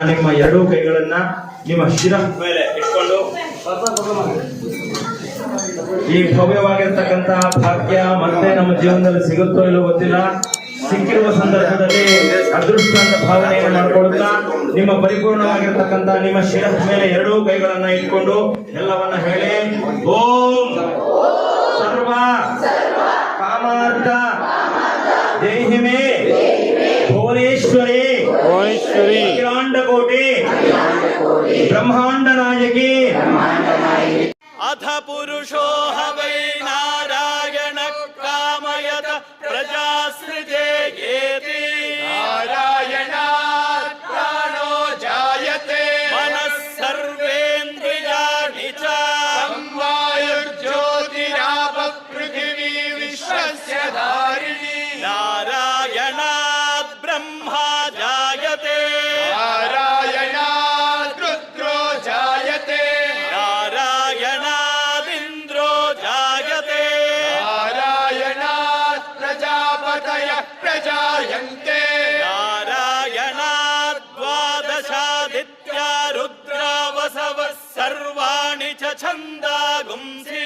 ನಿಮ್ಮ ಎರಡೂ ಕೈಗಳನ್ನ ನಿಮ್ಮ ಶಿರ ಮೇಲೆ ಇಟ್ಕೊಂಡು ಈ ಭವ್ಯವಾಗಿರ್ತಕ್ಕಂತಹ ಭಾಗ್ಯ ಮತ್ತೆ ನಮ್ಮ ಜೀವನದಲ್ಲಿ ಸಿಗುತ್ತೋ ಇಲ್ಲೋ ಗೊತ್ತಿಲ್ಲ. ಸಿಕ್ಕಿರುವ ಸಂದರ್ಭದಲ್ಲಿ ಅದೃಷ್ಟ ಅಂತ ಭಾವನೆಯನ್ನು ಮಾಡ್ಕೊಳ್ತಾ ನಿಮ್ಮ ಪರಿಪೂರ್ಣವಾಗಿರ್ತಕ್ಕಂಥ ನಿಮ್ಮ ಶಿರ ಮೇಲೆ ಎರಡೂ ಕೈಗಳನ್ನ ಇಟ್ಕೊಂಡು ಎಲ್ಲವನ್ನ ಹೇಳಿ, ಓಂ ಸರ್ವ ಕಾಮಾರ್ಥ ದೇಹಿಮೆ ಭುವನೇಶ್ವರಿ महेश्वरी अखिलांड कोटि ब्रह्मांड नायकी अथ पुरुषो ह वै नारायण कामयत प्रजाश्रिते जायन्ते नारायणाद्वादशादित्या रुद्रावसवः सर्वाणि च छन्दागुंसि